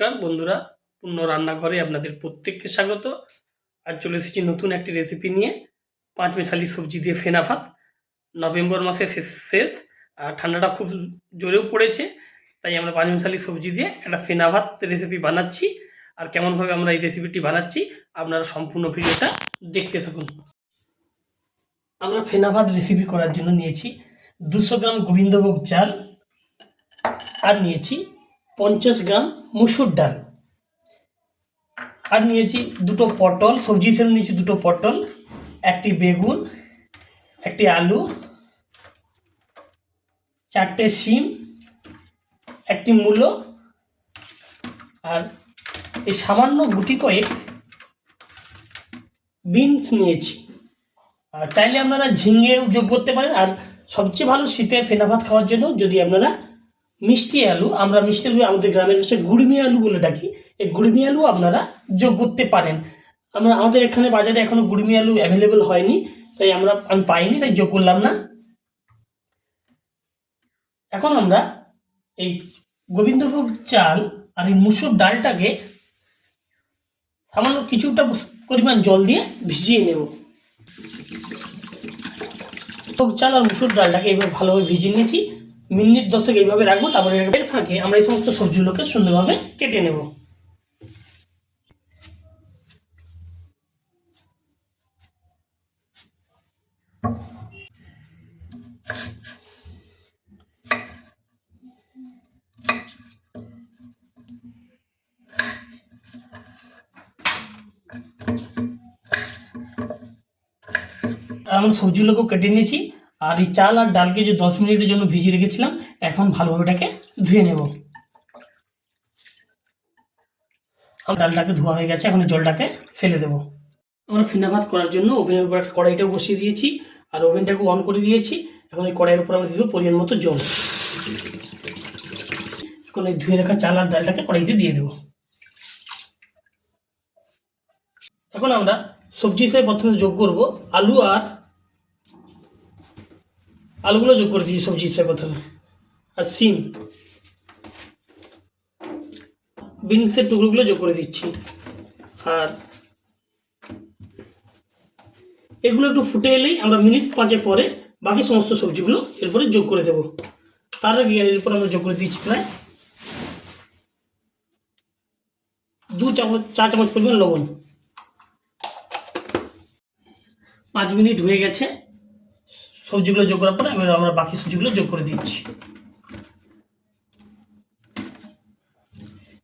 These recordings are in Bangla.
নমস্কার বন্ধুরা, পূর্ণ রান্নাঘরে আপনাদের প্রত্যেককে স্বাগত। আর চলে এসেছি নতুন একটি রেসিপি নিয়ে। পাঁচ মেশালি সবজি দিয়ে ফেনা ভাত। নভেম্বর মাসে শেষ শেষ, আর ঠান্ডাটা খুব জোরেও পড়েছে, তাই আমরা পাঁচ মেশালি সবজি দিয়ে একটা ফেনা ভাত রেসিপি বানাচ্ছি। আর কেমনভাবে আমরা এই রেসিপিটি বানাচ্ছি, আপনারা সম্পূর্ণ ভিডিওটা দেখতে থাকুন। আমরা ফেনা ভাত রেসিপি করার জন্য নিয়েছি দুশো গ্রাম গোবিন্দভোগ চাল, আর নিয়েছি পঞ্চাশ গ্রাম মুসুর ডাল। আর নিয়েছি দুটো পটল, সবজি হিসেবে নিয়েছি দুটো পটল, একটি বেগুন, একটি আলু, চারটে শিম, একটি মূলো, আর এই সামান্য গুটি কয়েক বিনস নিয়েছি। আর চাইলে আপনারা ঝিঙেও যোগ করতে পারেন, আর সবচেয়ে ভালো শীতে ফেনা ভাত খাওয়ার জন্য যদি আপনারা মিষ্টি আলু, আমরা মিষ্টি আলু আমাদের গ্রামের ভাষায় গুড়মি আলু বলে ডাকি। এই গুড়মি আলু আপনারা যোগ করতে পারেন। আমরা আমাদের এখানে বাজারে এখনও গুড়মি আলু অ্যাভেলেবেল হয়নি, তাই আমরা আমি পাইনি, তাই যোগ করলাম না। এখন আমরা এই গোবিন্দভোগ চাল আর এই মুসুর ডালটাকে সামান্য কিছুটা পরিমাণ জল দিয়ে ভিজিয়ে নেব। ভোগ চাল আর মুসুর ডালটাকে এবার ভালোভাবে ভিজিয়ে নিয়েছি। মিনিট দশেক এইভাবে রাখব, তারপরে এর ফাঁকে আমরা এই সমস্ত সবজিগুলোকে সুন্দরভাবে কেটে নেব। আমরা সবজিগুলোকেও কেটে নিয়েছি। আর এই চাল আর ডালকে যে দশ মিনিটের জন্য ভিজিয়ে রেখেছিলাম, এখন ভালোভাবে এটাকে ধুয়ে নেব। ডালটাকে ধোয়া হয়ে গেছে, এখন জলটাকে ফেলে দেবো। আমরা ফিনা ভাত করার জন্য ওভেনের উপর একটা কড়াইটাও বসিয়ে দিয়েছি, আর ওভেনটাকে অন করে দিয়েছি। এখন এই কড়াইয়ের উপর আমরা দিয়ে দেবো পরিমাণ মতো জল। এখন এই ধুয়ে রাখা চাল আর ডালটাকে কড়াইতে দিয়ে দেবো। এখন আমরা সবজি হিসেবে প্রথমে যোগ করব আলু আর আলুগুলো যোগ করে দিয়েছি সবজি হিসেবে প্রথমে। আর সিম। বিনসের টুকরোগুলো যোগ করে দিচ্ছি। আর এগুলো একটু ফুটে এলেই আমরা মিনিট পাঁচে পরে বাকি সমস্ত সবজিগুলো এরপরে যোগ করে দেব। তার আগে এরপর আমরা যোগ করে দিচ্ছি প্রায় দু চামচ চা চামচ পরিমাণ লবণ। পাঁচ মিনিট হয়ে গেছে। সবজিগুলো যোগ করার পরে এবার আমরা বাকি সবজিগুলো যোগ করে দিচ্ছি।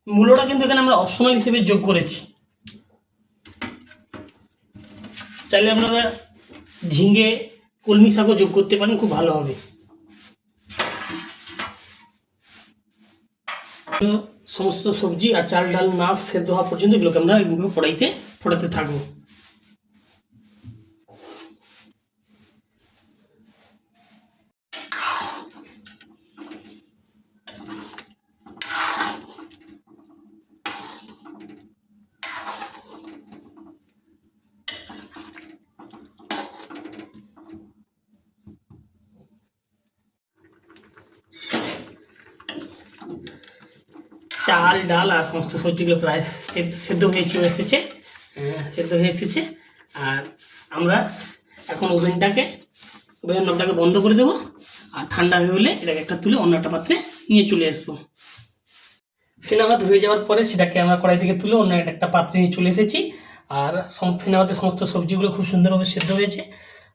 মূলোটা কিন্তু এখানে আমরা অপশনাল হিসেবে যোগ করেছি। চাইলে আপনারা ঝিঙে, কলমি শাকও যোগ করতে পারেন, খুব ভালো হবে। সমস্ত সবজি আর চাল, ডাল না সেদ্ধ হওয়া পর্যন্ত এগুলোকে আমরা কড়াইতে ফোটাতে থাকব। চাল ডাল আর সমস্ত সবজিগুলো প্রায় সেদ্ধ হয়ে চলে এসেছে। সেদ্ধ হয়ে এসেছে। আর আমরা এখন ওভেনটাকে ওভেনের নবটাকে বন্ধ করে দেবো। আর ঠান্ডা হয়ে হলে এটাকে একটা তুলে অন্য একটা পাত্রে নিয়ে চলে আসব। ফেনা ভাত হয়ে যাওয়ার পরে সেটাকে আমরা কড়াই থেকে তুলে অন্য একটা পাত্রে নিয়ে চলে এসেছি। আর সম- ফেনা ভাতের সমস্ত সবজিগুলো খুব সুন্দরভাবে সেদ্ধ হয়েছে।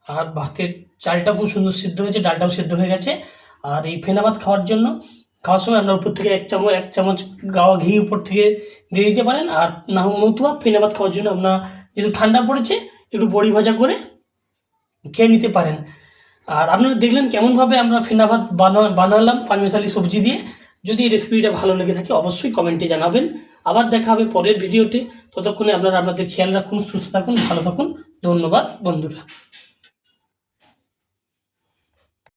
আর ভাতের চালটাও খুব সুন্দর সিদ্ধ হয়েছে ডালটাও সেদ্ধ হয়ে গেছে। আর এই ফেনা ভাত খাওয়ার জন্য খাওয়ার সময় আপনার উপর থেকে এক চামচ এক চামচ গাওয়া ঘি উপর থেকে দিয়ে দিতে পারেন। আর না নতুবা ফেনা ভাত খাওয়ার জন্য আপনার যেহেতু ঠান্ডা পড়েছে, একটু বড়ি ভাজা করে খেয়ে নিতে পারেন। আর আপনারা দেখলেন কেমনভাবে আমরা ফেনা ভাত বানা, বানালাম পাঁচমিশালি সবজি দিয়ে। যদি রেসিপিটা ভালো লেগে থাকে অবশ্যই কমেন্টে জানাবেন। আবার দেখা হবে পরের ভিডিওতে। ততক্ষণে আপনারা আপনাদের খেয়াল রাখুন, সুস্থ থাকুন, ভালো থাকুন। ধন্যবাদ বন্ধুরা।